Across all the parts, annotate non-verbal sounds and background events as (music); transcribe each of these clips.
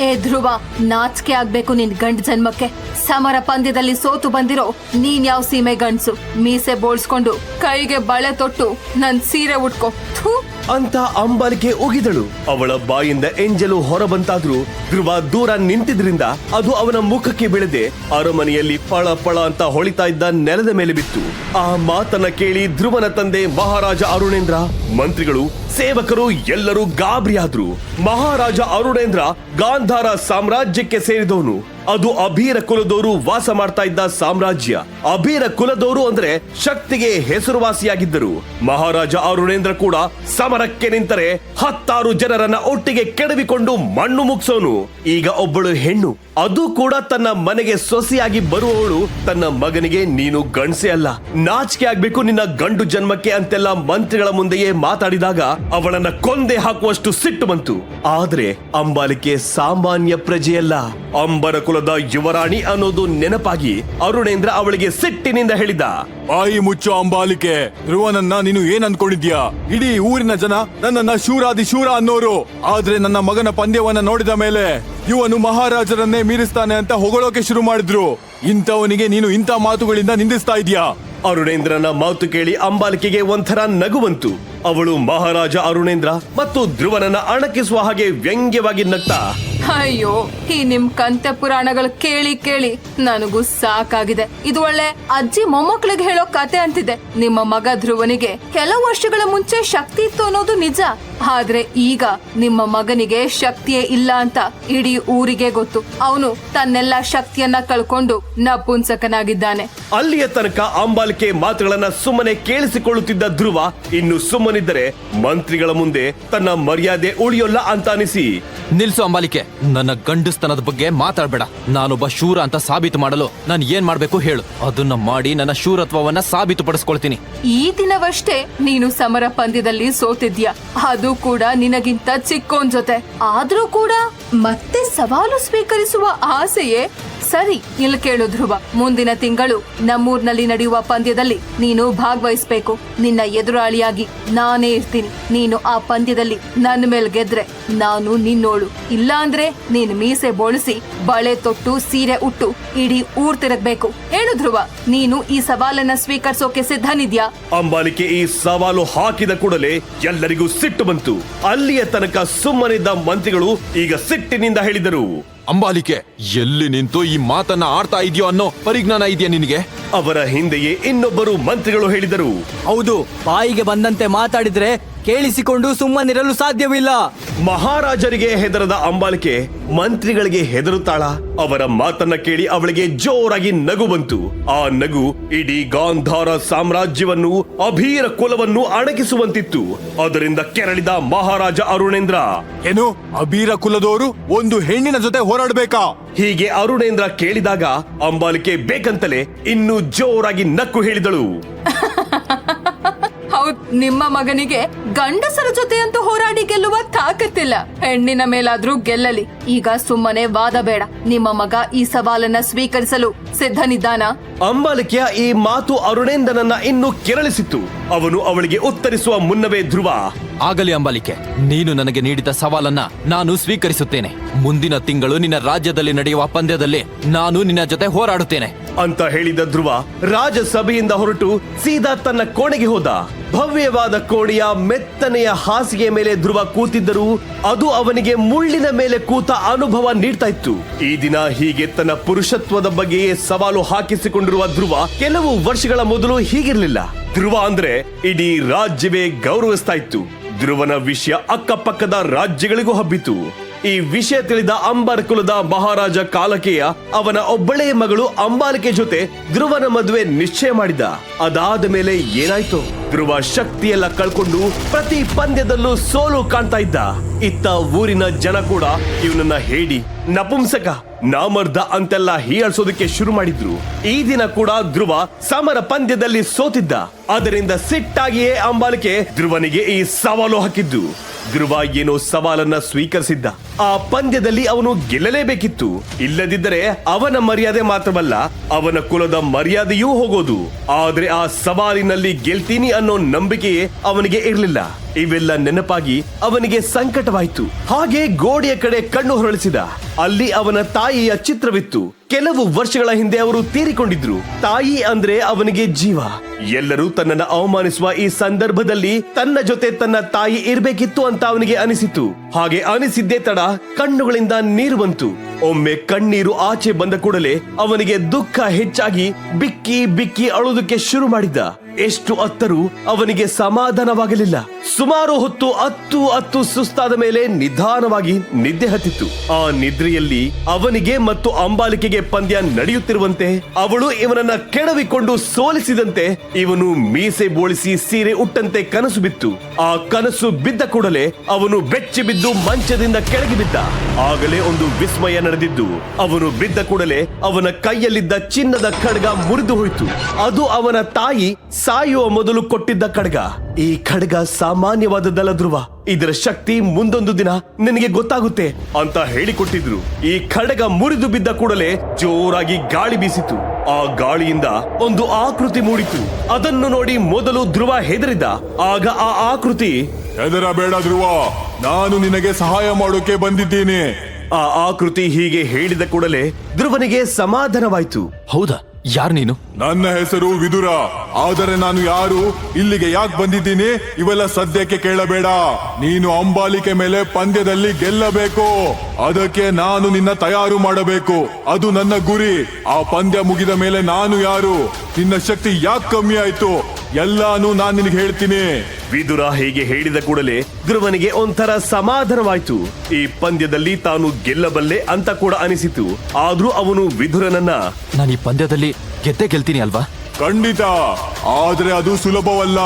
ಏ ಧ್ರುವ, ನಾಚಿಕೆ ಆಗ್ಬೇಕು ನಿನ್ ಗಂಡ ಜನ್ಮಕ್ಕೆ. ಸಮರ ಪಂದ್ಯದಲ್ಲಿ ಸೋತು ಬಂದಿರೋ ನೀನ್ ಯಾವ ಸೀಮೆ ಗಂಡ್ಸು? ಮೀಸೆ ಬೋಳ್ಸ್ಕೊಂಡು ಕೈಗೆ ಬಳೆ ತೊಟ್ಟು ನನ್ ಸೀರೆ ಉಟ್ಕೊ. ಅಂತ ಅಂಬರ್ಗೆ ಉಗಿದಳು. ಅವಳ ಬಾಯಿಂದ ಎಂಜಲು ಹೊರಬಂತಾದ್ರೂ ಧ್ರುವ ದೂರ ನಿಂತಿದ್ರಿಂದ ಅದು ಅವನ ಮುಖಕ್ಕೆ ಬೀಳದೆ ಅರಮನೆಯಲ್ಲಿ ಪಳ ಪಳ ಅಂತ ಹೊಳಿತಾ ಇದ್ದ ನೆಲದ ಮೇಲೆ ಬಿತ್ತು. ಆ ಮಾತನ್ನ ಕೇಳಿ ಧ್ರುವನ ತಂದೆ ಮಹಾರಾಜ ಅರುಣೇಂದ್ರ, ಮಂತ್ರಿಗಳು ಸೇವಕರು ಎಲ್ಲರೂ ಗಾಬರಿಯಾದ್ರು. ಮಹಾರಾಜ ಅರುಣೇಂದ್ರ ಗಾಂಧಾರ ಸಾಮ್ರಾಜ್ಯಕ್ಕೆ ಸೇರಿದವನು. ಅದು ಅಭೀರ ಕುಲದವರು ವಾಸ ಮಾಡ್ತಾ ಇದ್ದ ಸಾಮ್ರಾಜ್ಯ. ಅಭೀರ ಕುಲದವರು ಅಂದ್ರೆ ಶಕ್ತಿಗೆ ಹೆಸರುವಾಸಿಯಾಗಿದ್ದರು. ಮಹಾರಾಜ ಅರುಣೇಂದ್ರ ಕೂಡ ಸಮರಕ್ಕೆ ನಿಂತರೆ ಹತ್ತಾರು ಜನರನ್ನ ಒಟ್ಟಿಗೆ ಕೆಡವಿಕೊಂಡು ಮಣ್ಣು ಮುಗಿಸೋನು. ಈಗ ಒಬ್ಬಳು ಹೆಣ್ಣು. ಅದು ಕೂಡ ತನ್ನ ಮನೆಗೆ ಸೊಸೆಯಾಗಿ ಬರುವವಳು. ತನ್ನ ಮಗನಿಗೆ ನೀನು ಗಂಡ್ಸೆ ಅಲ್ಲ. ನಾಚಿಕೆ ಆಗ್ಬೇಕು ನಿನ್ನ ಗಂಡು ಜನ್ಮಕ್ಕೆ ಅಂತೆಲ್ಲ ಮಂತ್ರಿಗಳ ಮುಂದೆಯೇ ಮಾತಾಡಿದಾಗ ಅವಳನ್ನ ಕೊಂದೆ ಹಾಕುವಷ್ಟು ಸಿಟ್ಟು ಬಂತು. ಆದ್ರೆ ಅಂಬಾಲಿಕೆ ಸಾಮಾನ್ಯ ಪ್ರಜೆಯಲ್ಲ. ಅಂಬರ ಕುಲದ ಯುವರಾಣಿ ಅನ್ನೋದು ನೆನಪಾಗಿ ಅರುಣೇಂದ್ರ ಅವಳಿಗೆ ಸಿಟ್ಟಿನಿಂದ ಹೇಳಿದ ಬಾಯಿ ಮುಚ್ಚು ಅಂಬಾಲಿಕೆ ಧ್ರುವನನ್ನ ನೀನು ಏನ್ ಅನ್ಕೊಂಡಿದ್ಯಾ? ಇಡೀ ಊರಿನ ಜನ ನನ್ನನ್ನ ಶೂರಾದಿ ಶೂರ ಅನ್ನೋರು. ಆದ್ರೆ ನನ್ನ ಮಗನ ಪಂದ್ಯವನ್ನ ನೋಡಿದ ಮೇಲೆ ಇವನು ಮಹಾರಾಜರನ್ನೇ ಮೀರಿಸ್ತಾನೆ ಅಂತ ಹೊಗಳೋಕೆ ಶುರು ಮಾಡಿದ್ರು. ಇಂಥವನಿಗೆ ನೀನು ಇಂಥ ಮಾತುಗಳಿಂದ ನಿಂದಿಸ್ತಾ ಇದೀಯಾ? ಅರುಣೇಂದ್ರನ ಮಾತು ಕೇಳಿ ಅಂಬಾಲಿಕೆಗೆ ಒಂಥರ ನಗುವಂತು. ಅವಳು ಮಹಾರಾಜ ಅರುಣೇಂದ್ರ ಮತ್ತು ಧ್ರುವನನ್ನ ಅಣಕಿಸುವ ಹಾಗೆ ವ್ಯಂಗ್ಯವಾಗಿ ನಗ್ತಾ ಅಯ್ಯೋ ಈ ನಿಮ್ ಕಂತೆ ಪುರಾಣಗಳು ಕೇಳಿ ಕೇಳಿ ನನಗೂ ಸಾಕಾಗಿದೆ. ಇದು ಒಳ್ಳೆ ಅಜ್ಜಿ ಮೊಮ್ಮಕ್ಳಿಗೆ ಹೇಳೋ ಕತೆ ಅಂತಿದೆ. ನಿಮ್ಮ ಮಗ ಧ್ರುವನಿಗೆ ಕೆಲವು ವರ್ಷಗಳ ಮುಂಚೆ ಶಕ್ತಿ ಇತ್ತು ಅನ್ನೋದು ನಿಜ. ಆದ್ರೆ ಈಗ ನಿಮ್ಮ ಮಗನಿಗೆ ಶಕ್ತಿಯೇ ಇಲ್ಲ ಅಂತ ಇಡೀ ಊರಿಗೆ ಗೊತ್ತು. ಅವನು ತನ್ನೆಲ್ಲ ಶಕ್ತಿಯನ್ನ ಕಳ್ಕೊಂಡು ನಪುಂಸಕನಾಗಿದ್ದಾನೆ. ಅಲ್ಲಿಯ ತನಕ ಅಂಬಾಲಿಕೆ ಮಾತುಗಳನ್ನ ಸುಮ್ಮನೆ ಕೇಳಿಸಿಕೊಳ್ಳುತ್ತಿದ್ದ ಧ್ರುವ ಇನ್ನು ಸುಮ್ಮನಿದ್ದರೆ ಮಂತ್ರಿಗಳ ಮುಂದೆ ತನ್ನ ಮರ್ಯಾದೆ ಉಳಿಯೋಲ್ಲ ಅಂತ ಅನಿಸಿ. ನಿಲ್ಸು ಅಂಬಾಲಿಕೆ. ನನ್ನ ಗಂಡಸ್ತನದ ಬಗ್ಗೆ ಮಾತಾಡ್ಬೇಡ. ನಾನೊಬ್ಬ ಶೂರ ಅಂತ ಸಾಬೀತು ಮಾಡಲು ನಾನು ಏನ್ ಮಾಡ್ಬೇಕು ಹೇಳು. ಅದನ್ನ ಮಾಡಿ ನನ್ನ ಶೂರತ್ವವನ್ನ ಸಾಬೀತುಪಡಿಸ್ಕೊಳ್ತೀನಿ. ಈ ದಿನವಷ್ಟೇ ನೀನು ಸಮರ ಪಂದ್ಯದಲ್ಲಿ ಸೋತಿದ್ಯಾ? ಅದು ಕೂಡ ನಿನಗಿಂತ ಚಿಕ್ಕೋನ್ ಜೊತೆ. ಆದ್ರೂ ಕೂಡ ಮತ್ತೆ ಸವಾಲು ಸ್ವೀಕರಿಸುವ ಆಸೆಯೇ ಸರಿ, ಇಲ್ಲಿ ಕೇಳು ಧ್ರುವ. ಮುಂದಿನ ತಿಂಗಳು ನಮ್ಮೂರ್ನಲ್ಲಿ ನಡೆಯುವ ಪಂದ್ಯದಲ್ಲಿ ನೀನು ಭಾಗವಹಿಸಬೇಕು. ನಿನ್ನ ಎದುರಾಳಿಯಾಗಿ ನಾನೇ ಇರ್ತೀನಿ. ನೀನು ಆ ಪಂದ್ಯದಲ್ಲಿ ನನ್ನ ಮೇಲೆ ಗೆದ್ರೆ ನಾನು ನಿನ್ನೋಳು. ಇಲ್ಲ ನೀನು ಮೀಸೆ ಬೋಳಿಸಿ, ಬಳೆ ತೊಟ್ಟು, ಸೀರೆ ಉಟ್ಟು ಇಡೀ ಊರ್ ತಿರುಗ್ಬೇಕು. ಹೇಳು ಧ್ರುವ, ನೀನು ಈ ಸವಾಲನ್ನ ಸ್ವೀಕರಿಸೋಕೆ ಸಿದ್ಧನಿದ್ಯಾ? ಅಂಬಾಲಿಕೆ ಈ ಸವಾಲು ಹಾಕಿದ ಕೂಡಲೇ ಎಲ್ಲರಿಗೂ ಸಿಟ್ಟು ಬಂತು. ಅಲ್ಲಿಯ ತನಕ ಸುಮ್ಮನಿದ್ದ ಮಂತ್ರಿಗಳು ಈಗ ಸಿಟ್ಟಿನಿಂದ ಹೇಳಿದರು. ಅಂಬಾಲಿಕೆ ಎಲ್ಲಿ ನಿಂತು ಈ ಮಾತನ್ನ ಆಡ್ತಾ ಇದೆಯೋ ಅನ್ನೋ ಪರಿಜ್ಞಾನ ಇದೆಯಾ ನಿನಗೆ? ಅವರ ಹಿಂದೆಯೇ ಇನ್ನೊಬ್ಬರು ಮಂತ್ರಿಗಳು ಹೇಳಿದರು. ಹೌದು ಬಾಯಿಗೆ ಬಂದಂತೆ ಮಾತಾಡಿದ್ರೆ ಕೇಳಿಸಿಕೊಂಡು ಸುಮ್ಮನಿರಲು ಸಾಧ್ಯವಿಲ್ಲ. ಮಹಾರಾಜರಿಗೆ ಹೆದರದ ಅಂಬಾಲಿಕೆ ಮಂತ್ರಿಗಳಿಗೆ ಹೆದರುತ್ತಾಳ. ಅವರ ಮಾತನ್ನ ಕೇಳಿ ಅವಳಿಗೆ ಜೋರಾಗಿ ನಗು ಬಂತು. ಆ ನಗು ಇಡೀ ಗಾಂಧಾರ ಸಾಮ್ರಾಜ್ಯವನ್ನು ಅಭೀರ ಕುಲವನ್ನು ಅಣಗಿಸುವಂತಿತ್ತು ಅದರಿಂದ ಕೆರಳಿದ ಮಹಾರಾಜ ಅರುಣೇಂದ್ರ. ಏನು? ಅಭೀರ ಕುಲದವರು ಒಂದು ಹೆಣ್ಣಿನ ಜೊತೆ ಹೋರಾಡಬೇಕಾ? ಹೀಗೆ ಅರುಣೇಂದ್ರ ಕೇಳಿದಾಗ ಅಂಬಾಲಿಕೆ ಬೇಕಂತಲೇ ಇನ್ನೂ ಜೋರಾಗಿ ನಕ್ಕು ಹೇಳಿದಳು. (laughs) ನಿಮ್ಮ ಮಗನಿಗೆ ಗಂಡಸರ ಜೊತೆ ಅಂತೂ ಹೋರಾಡಿ ಗೆಲ್ಲುವ ತಾಕತ್ತಿಲ್ಲ. ಹೆಣ್ಣಿನ ಮೇಲಾದ್ರೂ ಗೆಲ್ಲಲಿ. ಈಗ ಸುಮ್ಮನೆ ವಾದ ಬೇಡ. ನಿಮ್ಮ ಮಗ ಈ ಸವಾಲನ್ನ ಸ್ವೀಕರಿಸಲು ಸಿದ್ಧನಿದ್ದಾನ? ಅಂಬಾಲಿಕೆಯ ಈ ಮಾತು ಅರುಣೇಂದ್ರನನ್ನ ಇನ್ನು ಕೆರಳಿಸಿತ್ತು. ಅವನು ಅವಳಿಗೆ ಉತ್ತರಿಸುವ ಮುನ್ನವೇ ಧ್ರುವ. ಆಗಲಿ ಅಂಬಾಲಿಕೆ ನೀನು ನನಗೆ ನೀಡಿದ ಸವಾಲನ್ನ ನಾನು ಸ್ವೀಕರಿಸುತ್ತೇನೆ. ಮುಂದಿನ ತಿಂಗಳು ನಿನ್ನ ರಾಜ್ಯದಲ್ಲಿ ನಡೆಯುವ ಪಂದ್ಯದಲ್ಲಿ ನಾನು ನಿನ್ನ ಜೊತೆ ಹೋರಾಡುತ್ತೇನೆ. ಅಂತ ಹೇಳಿದ ಧ್ರುವ ರಾಜಸಭೆಯಿಂದ ಹೊರಟು ಸೀದಾ ತನ್ನ ಕೋಣೆಗೆ ಹೋದ. ಭವ್ಯವಾದ ಕೋಣೆಯ ಮೆತ್ತನೆಯ ಹಾಸಿಗೆ ಮೇಲೆ ಧ್ರುವ ಕೂತಿದ್ದರೂ ಅದು ಅವನಿಗೆ ಮುಳ್ಳಿನ ಮೇಲೆ ಕೂತ ಅನುಭವ ನೀಡ್ತಾ ಇತ್ತು. ಈ ದಿನ ಹೀಗೆ ತನ್ನ ಪುರುಷತ್ವದ ಬಗ್ಗೆಯೇ ಸವಾಲು ಹಾಕಿಸಿಕೊಂಡಿರುವ ಧ್ರುವ ಕೆಲವು ವರ್ಷಗಳ ಮೊದಲು ಹೀಗಿರ್ಲಿಲ್ಲ. ಧ್ರುವ ಅಂದ್ರೆ ಇಡೀ ರಾಜ್ಯವೇ ಗೌರವಿಸ್ತಾ ಇತ್ತು. ಧ್ರುವನ ವಿಷಯ ಅಕ್ಕಪಕ್ಕದ ರಾಜ್ಯಗಳಿಗೂ ಹಬ್ಬಿತು. ಈ ವಿಷಯ ತಿಳಿದ ಅಂಬರ್ ಕುಲದ ಮಹಾರಾಜ ಕಾಲಕೇಯ ಅವನ ಒಬ್ಬಳೇ ಮಗಳು ಅಂಬಾಲಿಕೆ ಜೊತೆ ಧ್ರುವನ ಮದುವೆ ನಿಶ್ಚಯ ಮಾಡಿದ. ಅದಾದ ಮೇಲೆ ಏನಾಯ್ತು? ಧ್ರುವ ಶಕ್ತಿಯೆಲ್ಲ ಕಳ್ಕೊಂಡು ಪ್ರತಿ ಪಂದ್ಯದಲ್ಲೂ ಸೋಲು ಕಾಣ್ತಾ ಇದ್ದ. ಇತ್ತ ಊರಿನ ಜನ ಕೂಡ ಇವನನ್ನ ಹೇಳಿ, ನಪುಂಸಕ, ನಾಮರ್ದ ಅಂತೆಲ್ಲ ಹೀಯಾಳ್ಸೋದಕ್ಕೆ ಶುರು ಮಾಡಿದ್ರು. ಈ ದಿನ ಕೂಡ ಧ್ರುವ ಸಮರ ಪಂದ್ಯದಲ್ಲಿ ಸೋತಿದ್ದ. ಅದರಿಂದ ಸಿಟ್ಟಾಗಿಯೇ ಅಂಬಾಲಿಕೆ ಧ್ರುವನಿಗೆ ಈ ಸವಾಲು ಹಾಕಿದ್ದು. ಧ್ರುವ ಏನೋ ಸವಾಲನ್ನ ಸ್ವೀಕರಿಸಿದ್ದ. ಆ ಪಂದ್ಯದಲ್ಲಿ ಅವನು ಗೆಲ್ಲಲೇಬೇಕಿತ್ತು. ಇಲ್ಲದಿದ್ದರೆ ಅವನ ಮರ್ಯಾದೆ ಮಾತ್ರವಲ್ಲ, ಅವನ ಕುಲದ ಮರ್ಯಾದೆಯೂ ಹೋಗೋದು. ಆದ್ರೆ ಆ ಸವಾಲಿನಲ್ಲಿ ಗೆಲ್ತೀನಿ ಅನ್ನೋ ನಂಬಿಕೆಯೇ ಅವನಿಗೆ ಇರಲಿಲ್ಲ. ಇವೆಲ್ಲ ನೆನಪಾಗಿ ಅವನಿಗೆ ಸಂಕಟವಾಯಿತು. ಹಾಗೆ ಗೋಡೆಯ ಕಡೆ ಕಣ್ಣು ಹೊರಳಿಸಿದ. ಅಲ್ಲಿ ಅವನ ತಾಯಿಯ ಚಿತ್ರವಿತ್ತು. ಕೆಲವು ವರ್ಷಗಳ ಹಿಂದೆ ಅವರು ತೀರಿಕೊಂಡಿದ್ರು. ತಾಯಿ ಅಂದ್ರೆ ಅವನಿಗೆ ಜೀವ. ಎಲ್ಲರೂ ತನ್ನನ್ನು ಅವಮಾನಿಸುವ ಈ ಸಂದರ್ಭದಲ್ಲಿ ತನ್ನ ಜೊತೆ ತನ್ನ ತಾಯಿ ಇರ್ಬೇಕಿತ್ತು ಅಂತ ಅವನಿಗೆ ಅನಿಸಿತು ಹಾಗೆ ಅನಿಸಿದ್ದೇ ತಡ ಕಣ್ಣುಗಳಿಂದ ನೀರು ಬಂತು. ಒಮ್ಮೆ ಕಣ್ಣೀರು ಆಚೆ ಬಂದ ಕೂಡಲೇ ಅವನಿಗೆ ದುಃಖ ಹೆಚ್ಚಾಗಿ ಬಿಕ್ಕಿ ಬಿಕ್ಕಿ ಅಳುವುದಕ್ಕೆ ಶುರು ಮಾಡಿದ್ದ ಎಷ್ಟು ಅತ್ತರೂ ಅವನಿಗೆ ಸಮಾಧಾನವಾಗಲಿಲ್ಲ. ಸುಮಾರು ಹೊತ್ತು ಅತ್ತು ಅತ್ತು ಸುಸ್ತಾದ ಮೇಲೆ ನಿಧಾನವಾಗಿ ನಿದ್ದೆ ಹತ್ತಿತ್ತು. ಆ ನಿದ್ರೆಯಲ್ಲಿ ಅವನಿಗೆ ಮತ್ತು ಅಂಬಾಲಿಕೆಗೆ ಪಂದ್ಯ ನಡೆಯುತ್ತಿರುವಂತೆ ಅವಳು ಇವನನ್ನ ಕೆಡವಿಕೊಂಡು ಸೋಲಿಸಿದಂತೆ ಇವನು ಮೀಸೆ ಬೋಳಿಸಿ ಸೀರೆ ಉಟ್ಟಂತೆ ಕನಸು ಬಿತ್ತು. ಆ ಕನಸು ಬಿದ್ದ ಕೂಡಲೇ ಅವನು ಬೆಚ್ಚಿ ಬಿದ್ದು ಮಂಚದಿಂದ ಕೆಳಗೆ ಬಿದ್ದ. ಆಗಲೇ ಒಂದು ವಿಸ್ಮಯ ನಡೆದಿದ್ದು. ಅವನು ಬಿದ್ದ ಕೂಡಲೇ ಅವನ ಕೈಯಲ್ಲಿದ್ದ ಚಿನ್ನದ ಖಡ್ಗ ಮುರಿದು ಹೋಯಿತು. ಅದು ಅವನ ತಾಯಿ ಸಾಯುವ ಮೊದಲು ಕೊಟ್ಟಿದ್ದ ಖಡ್ಗ. ಈ ಖಡ್ಗ ಸಾಮಾನ್ಯವಾದದ್ದಲ್ಲ ಧ್ರುವ. ಇದರ ಶಕ್ತಿ ಮುಂದೊಂದು ದಿನ ನಿನಗೆ ಗೊತ್ತಾಗುತ್ತೆ ಅಂತ ಹೇಳಿಕೊಟ್ಟಿದ್ರು. ಈ ಖಡ್ಗ ಮುರಿದು ಬಿದ್ದ ಕೂಡಲೇ ಜೋರಾಗಿ ಗಾಳಿ ಬೀಸಿತು. ಆ ಗಾಳಿಯಿಂದ ಒಂದು ಆಕೃತಿ ಮೂಡಿತು. ಅದನ್ನು ನೋಡಿ ಮೊದಲು ಧ್ರುವ ಹೆದರಿದ. ಆಗ ಆ ಆಕೃತಿ ಹೆದರಬೇಡ ಧ್ರುವ ನಾನು ನಿನಗೆ ಸಹಾಯ ಮಾಡೋಕೆ ಬಂದಿದ್ದೀನಿ. ಆ ಆಕೃತಿ ಹೀಗೆ ಹೇಳಿದ ಕೂಡಲೇ ಧ್ರುವನಿಗೆ ಸಮಾಧಾನವಾಯ್ತು. ಹೌದಾ? ಯಾರ್ ನೀನು? ನನ್ನ ಹೆಸರು ವಿದುರ. ಆದರೆ ನಾನು ಯಾರು? ಇಲ್ಲಿಗೆ ಯಾಕೆ ಬಂದಿದ್ದೀನಿ? ಇವೆಲ್ಲ ಸದ್ಯಕ್ಕೆ ಕೇಳಬೇಡ. ನೀನು ಅಂಬಾಲಿಕೆ ಮೇಲೆ ಪಂದ್ಯದಲ್ಲಿ ಗೆಲ್ಲಬೇಕು. ಅದಕ್ಕೆ ನಾನು ನಿನ್ನ ತಯಾರು ಮಾಡಬೇಕು. ಅದು ನನ್ನ ಗುರಿ. ಆ ಪಂದ್ಯ ಮುಗಿದ ಮೇಲೆ ನಾನು ಯಾರು? ನಿನ್ನ ಶಕ್ತಿ ಯಾಕೆ ಕಮ್ಮಿ ಆಯ್ತು? ಎಲ್ಲಾನು ನಾನು ನಿನಗೆ ಹೇಳ್ತೀನಿ. ವಿದುರ ಹೀಗೆ ಹೇಳಿದ ಕೂಡಲೇ ಧ್ರುವನಿಗೆ ಒಂಥರ ಸಮಾಧಾನವಾಯ್ತು. ಈ ಪಂದ್ಯದಲ್ಲಿ ತಾನು ಗೆಲ್ಲಬಲ್ಲೆ ಅಂತ ಕೂಡ ಅನಿಸಿತು. ಆದ್ರೂ ಅವನು ವಿದುರನನ್ನ ನಾನು ಈ ಪಂದ್ಯದಲ್ಲಿ ಗೆದ್ದೆ ಗೆಲ್ತೀನಿ. ಅಲ್ವಾ? ಖಂಡಿತ. ಆದ್ರೆ ಅದು ಸುಲಭವಲ್ಲ.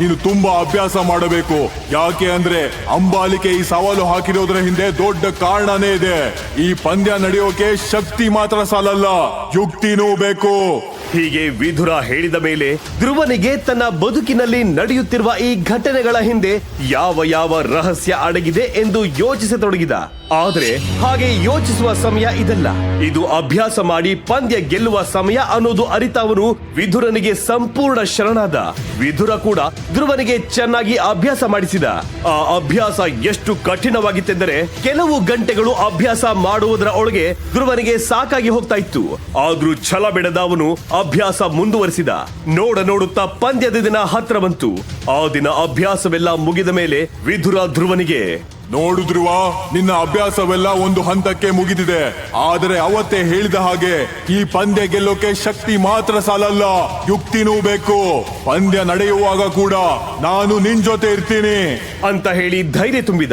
ನೀನು ತುಂಬಾ ಅಭ್ಯಾಸ ಮಾಡಬೇಕು. ಯಾಕೆ ಅಂದ್ರೆ ಅಂಬಾಲಿಕೆ ಈ ಸವಾಲು ಹಾಕಿರೋದ್ರ ಹಿಂದೆ ದೊಡ್ಡ ಕಾರಣನೇ ಇದೆ. ಈ ಪಂದ್ಯ ನಡೆಯೋಕೆ ಶಕ್ತಿ ಮಾತ್ರ ಸಾಲಲ್ಲ. ಯುಕ್ತಿನೂ ಬೇಕು. ಹೀಗೆ ವಿಧುರ ಹೇಳಿದ ಮೇಲೆ ಧ್ರುವನಿಗೆ ತನ್ನ ಬದುಕಿನಲ್ಲಿ ನಡೆಯುತ್ತಿರುವ ಈ ಘಟನೆಗಳ ಹಿಂದೆ ಯಾವ ಯಾವ ರಹಸ್ಯ ಅಡಗಿದೆ ಎಂದು ಯೋಚಿಸತೊಡಗಿದ. ಆದರೆ ಹಾಗೆ ಯೋಚಿಸುವ ಸಮಯ ಇದಲ್ಲ. ಇದು ಅಭ್ಯಾಸ ಮಾಡಿ ಪಂದ್ಯ ಗೆಲ್ಲುವ ಸಮಯ ಅನ್ನೋದು ಅರಿತವನು ವಿಧುರನಿಗೆ ಸಂಪೂರ್ಣ ಶರಣಾದ. ವಿಧುರ ಕೂಡ ಧ್ರುವನಿಗೆ ಚೆನ್ನಾಗಿ ಅಭ್ಯಾಸ ಮಾಡಿಸಿದ. ಆ ಅಭ್ಯಾಸ ಎಷ್ಟು ಕಠಿಣವಾಗಿತ್ತೆಂದರೆ ಕೆಲವು ಗಂಟೆಗಳು ಅಭ್ಯಾಸ ಮಾಡುವುದರ ಒಳಗೆ ಧ್ರುವನಿಗೆ ಸಾಕಾಗಿ ಹೋಗ್ತಾ ಇತ್ತು. ಆದ್ರೂ ಛಲ ಬಿಡದ ಅವನು ಅಭ್ಯಾಸ ಮುಂದುವರಿಸಿದ. ನೋಡ ನೋಡುತ್ತಾ ಪಂದ್ಯದ ದಿನ ಹತ್ರ ಬಂತು ಆ ದಿನ ಅಭ್ಯಾಸವೆಲ್ಲ ಮುಗಿದ ಮೇಲೆ ವಿಧುರ ಧ್ರುವನಿಗೆ. ನೋಡಿದ್ರುವ, ನಿನ್ನ ಅಭ್ಯಾಸವೆಲ್ಲ ಒಂದು ಹಂತಕ್ಕೆ ಮುಗಿದಿದೆ. ಆದರೆ ಅವತ್ತೇ ಹೇಳಿದ ಹಾಗೆ, ಈ ಪಂದ್ಯ ಗೆಲ್ಲೋಕೆ ಶಕ್ತಿ ಮಾತ್ರ ಸಾಲಲ್ಲ. ಯುಕ್ತಿನೂ ಬೇಕು. ಪಂದ್ಯ ನಡೆಯುವಾಗ ಕೂಡ ನಾನು ನಿನ್ ಜೊತೆ ಇರ್ತೀನಿ. ಅಂತ ಹೇಳಿ ಧೈರ್ಯ ತುಂಬಿದ.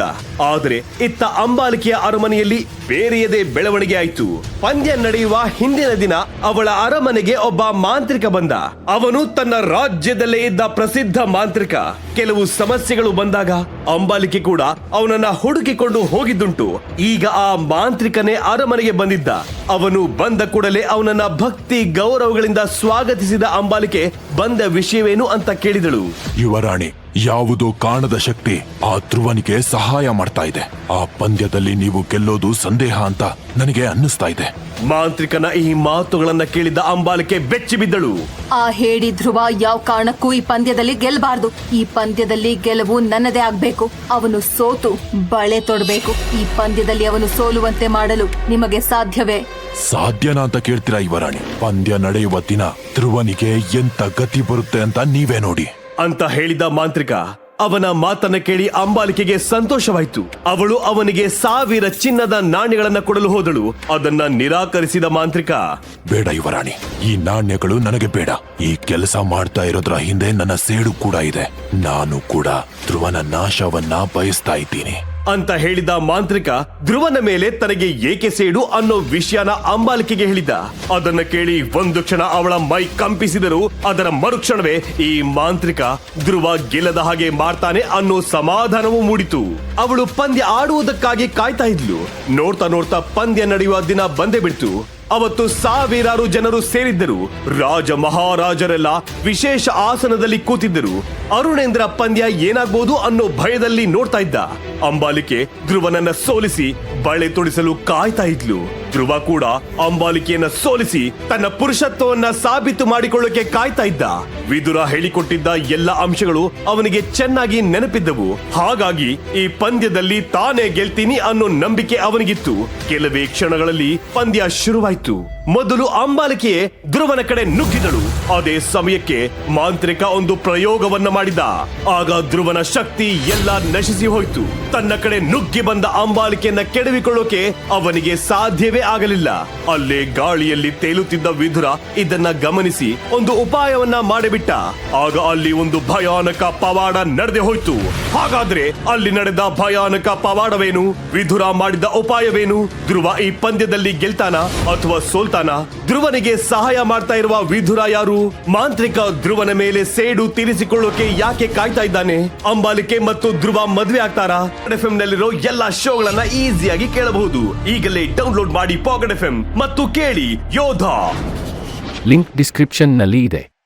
ಆದರೆ ಇತ್ತ ಅಂಬಾಲಿಕೆಯ ಅರಮನೆಯಲ್ಲಿ ಬೇರೆಯದೇ ಬೆಳವಣಿಗೆ ಆಯ್ತು. ಪಂದ್ಯ ನಡೆಯುವ ಹಿಂದಿನ ದಿನ ಅವಳ ಅರಮನೆಗೆ ಒಬ್ಬ ಮಾಂತ್ರಿಕ ಬಂದ. ಅವನು ತನ್ನ ರಾಜ್ಯದಲ್ಲೇ ಇದ್ದ ಪ್ರಸಿದ್ಧ ಮಾಂತ್ರಿಕ. ಕೆಲವು ಸಮಸ್ಯೆಗಳು ಬಂದಾಗ ಅಂಬಾಲಿಕೆ ಕೂಡ ಅವನನ್ನ ಹುಡುಕಿಕೊಂಡು ಹೋಗಿದ್ದುಂಟು. ಈಗ ಆ ಮಾಂತ್ರಿಕನೇ ಅರಮನೆಗೆ ಬಂದಿದ್ದ. ಅವನು ಬಂದ ಕೂಡಲೇ ಅವನನ್ನ ಭಕ್ತಿ ಗೌರವಗಳಿಂದ ಸ್ವಾಗತಿಸಿದ ಅಂಬಾಲಿಕೆ ಬಂದ ವಿಷಯವೇನು ಅಂತ ಕೇಳಿದಳು. ಯುವರಾಣಿ ಯಾವುದೋ ಕಾಣದ ಶಕ್ತಿ ಆ ಧ್ರುವನಿಗೆ ಸಹಾಯ ಮಾಡ್ತಾ ಇದೆ. ಆ ಪಂದ್ಯದಲ್ಲಿ ನೀವು ಗೆಲ್ಲೋದು ಸಂದೇಹ ಅಂತ ನನಗೆ ಅನ್ನಿಸ್ತಾ ಇದೆ. ಮಾಂತ್ರಿಕನ ಈ ಮಾತುಗಳನ್ನ ಕೇಳಿದ ಅಂಬಾಲಿಕೆ ಬೆಚ್ಚಿ ಬಿದ್ದಳು. ಆ ಹೇಳಿ ಧ್ರುವ ಯಾವ ಕಾರಣಕ್ಕೂ ಈ ಪಂದ್ಯದಲ್ಲಿ ಗೆಲ್ಲಬಾರ್ದು ಈ ಪಂದ್ಯದಲ್ಲಿ ಗೆಲುವು ನನ್ನದೇ ಆಗ್ಬೇಕು. ಅವನು ಸೋತು ಬಳೆ ತೊಡಬೇಕು. ಈ ಪಂದ್ಯದಲ್ಲಿ ಅವನು ಸೋಲುವಂತೆ ಮಾಡಲು ನಿಮಗೆ ಸಾಧ್ಯವೇ? ಸಾಧ್ಯನಾ ಅಂತ ಕೇಳ್ತೀರಾ ಯುವರಾಣಿ? ಪಂದ್ಯ ನಡೆಯುವ ದಿನ ಧ್ರುವನಿಗೆ ಎಂತ ಗತಿ ಬರುತ್ತೆ ಅಂತ ನೀವೇ ನೋಡಿ. ಅಂತ ಹೇಳಿದ ಮಾಂತ್ರಿಕ, ಅವನ ಮಾತನ್ನ ಕೇಳಿ ಅಂಬಾಲಿಕೆಗೆ ಸಂತೋಷವಾಯ್ತು. ಅವಳು ಅವನಿಗೆ ಸಾವಿರ ಚಿನ್ನದ ನಾಣ್ಯಗಳನ್ನ ಕೊಡಲು ಹೋದಳು. ಅದನ್ನ ನಿರಾಕರಿಸಿದ ಮಾಂತ್ರಿಕ, ಬೇಡ ಯುವರಾಣಿ, ಈ ನಾಣ್ಯಗಳು ನನಗೆ ಬೇಡ. ಈ ಕೆಲಸ ಮಾಡ್ತಾ ಇರೋದ್ರ ಹಿಂದೆ ನನ್ನ ಸೇಡು ಕೂಡ ಇದೆ. ನಾನು ಕೂಡ ಧ್ರುವನ ನಾಶವನ್ನ ಬಯಸ್ತಾ ಇದ್ದೀನಿ. ಅಂತ ಹೇಳಿದ ಮಾಂತ್ರಿಕ ಧ್ರುವನ ಮೇಲೆ ತನಗೆ ಏಕೆ ಸೇಡು ಅನ್ನೋ ವಿಷಯನ ಅಂಬಾಲಿಕೆಗೆ ಹೇಳಿದ ಅದನ್ನ ಕೇಳಿ ಒಂದು ಕ್ಷಣ ಅವಳ ಮೈ ಕಂಪಿಸಿದರೂ ಅದರ ಮರುಕ್ಷಣವೇ ಈ ಮಾಂತ್ರಿಕ ಧ್ರುವ ಗೆಲ್ಲದ ಹಾಗೆ ಮಾಡ್ತಾನೆ ಅನ್ನೋ ಸಮಾಧಾನವೂ ಮೂಡಿತು. ಅವಳು ಪಂದ್ಯ ಆಡುವುದಕ್ಕಾಗಿ ಕಾಯ್ತಾ ಇದ್ಲು. ನೋಡ್ತಾ ನೋಡ್ತಾ ಪಂದ್ಯ ನಡೆಯುವ ದಿನ ಬಂದೇ ಬಿಡ್ತು. ಅವತ್ತು ಸಾವಿರಾರು ಜನರು ಸೇರಿದ್ದರು. ರಾಜ ಮಹಾರಾಜರೆಲ್ಲ ವಿಶೇಷ ಆಸನದಲ್ಲಿ ಕೂತಿದ್ದರು. ಅರುಣೇಂದ್ರ ಪಂದ್ಯ ಏನಾಗ್ಬೋದು ಅನ್ನೋ ಭಯದಲ್ಲಿ ನೋಡ್ತಾ ಇದ್ದ. ಅಂಬಾಲಿಕೆ ಧ್ರುವನನ್ನ ಸೋಲಿಸಿ ಬಳೆ ತೊಡಿಸಲು ಕಾಯ್ತಾ ಇದ್ಲು. ಧ್ರುವ ಕೂಡ ಅಂಬಾಲಿಕೆಯನ್ನ ಸೋಲಿಸಿ ತನ್ನ ಪುರುಷತ್ವವನ್ನ ಸಾಬೀತು ಮಾಡಿಕೊಳ್ಳೋಕೆ ಕಾಯ್ತಾ ಇದ್ದ. ವಿದುರ ಹೇಳಿಕೊಟ್ಟಿದ್ದ ಎಲ್ಲ ಅಂಶಗಳು ಅವನಿಗೆ ಚೆನ್ನಾಗಿ ನೆನಪಿದ್ದವು. ಹಾಗಾಗಿ ಈ ಪಂದ್ಯದಲ್ಲಿ ತಾನೇ ಗೆಲ್ತೀನಿ ಅನ್ನೋ ನಂಬಿಕೆ ಅವನಿಗಿತ್ತು. ಕೆಲವೇ ಕ್ಷಣಗಳಲ್ಲಿ ಪಂದ್ಯ ಶುರುವಾಯ್ತು. ಮೊದಲು ಅಂಬಾಲಿಕೆಯೇ ಧ್ರುವನ ಕಡೆ ನುಗ್ಗಿದಳು. ಅದೇ ಸಮಯಕ್ಕೆ ಮಾಂತ್ರಿಕ ಒಂದು ಪ್ರಯೋಗವನ್ನ ಮಾಡಿದ. ಆಗ ಧ್ರುವನ ಶಕ್ತಿ ಎಲ್ಲ ನಶಿಸಿ ಹೋಯ್ತು. ತನ್ನ ಕಡೆ ನುಗ್ಗಿ ಬಂದ ಅಂಬಾಲಿಕೆಯನ್ನ ಕೆಡವಿಕೊಳ್ಳೋಕೆ ಅವನಿಗೆ ಸಾಧ್ಯವೇ ಆಗಲಿಲ್ಲ. ಅಲ್ಲೇ ಗಾಳಿಯಲ್ಲಿ ತೇಲುತ್ತಿದ್ದ ವಿಧುರ ಇದನ್ನ ಗಮನಿಸಿ ಒಂದು ಉಪಾಯವನ್ನ ಮಾಡಿಬಿಟ್ಟ. ಆಗ ಅಲ್ಲಿ ಒಂದು ಭಯಾನಕ ಪವಾಡ ನಡೆದೇ ಹೋಯ್ತು. ಹಾಗಾದ್ರೆ ಅಲ್ಲಿ ನಡೆದ ಭಯಾನಕ ಪವಾಡವೇನು? ವಿಧುರ ಮಾಡಿದ ಉಪಾಯವೇನು? ಧ್ರುವ ಈ ಪಂದ್ಯದಲ್ಲಿ ಗೆಲ್ತಾನ ಅಥವಾ ಸೋಲ್ತಾನ? ಧ್ರುವನಿಗೆ ಸಹಾಯ ಮಾಡ್ತಾ ಇರುವ ವಿಧುರ ಯಾರು? ಮಾಂತ್ರಿಕ ಧ್ರುವನ ಮೇಲೆ ಸೇಡು ತೀರಿಸಿಕೊಳ್ಳೋಕೆ ಯಾಕೆ ಕಾಯ್ತಾ ಇದ್ದಾನೆ? ಅಂಬಾಲಿಕೆ ಮತ್ತು ಧ್ರುವ ಮದ್ವೆ ಆಗ್ತಾರಾ? ಎಫ್ ನಲ್ಲಿರೋ ಎಲ್ಲಾ ಶೋಗಳನ್ನ ಈಸಿಯಾಗಿ ಕೇಳಬಹುದು. ಈಗಲೇ ಡೌನ್ಲೋಡ್ ಮಾಡಿ ಪಾಕೆಟ್ ಎಫ್ ಮತ್ತು ಕೇಳಿ ಯೋಧ. ಲಿಂಕ್ ಡಿಸ್ಕ್ರಿಪ್ಷನ್ನಲ್ಲಿ ಇದೆ.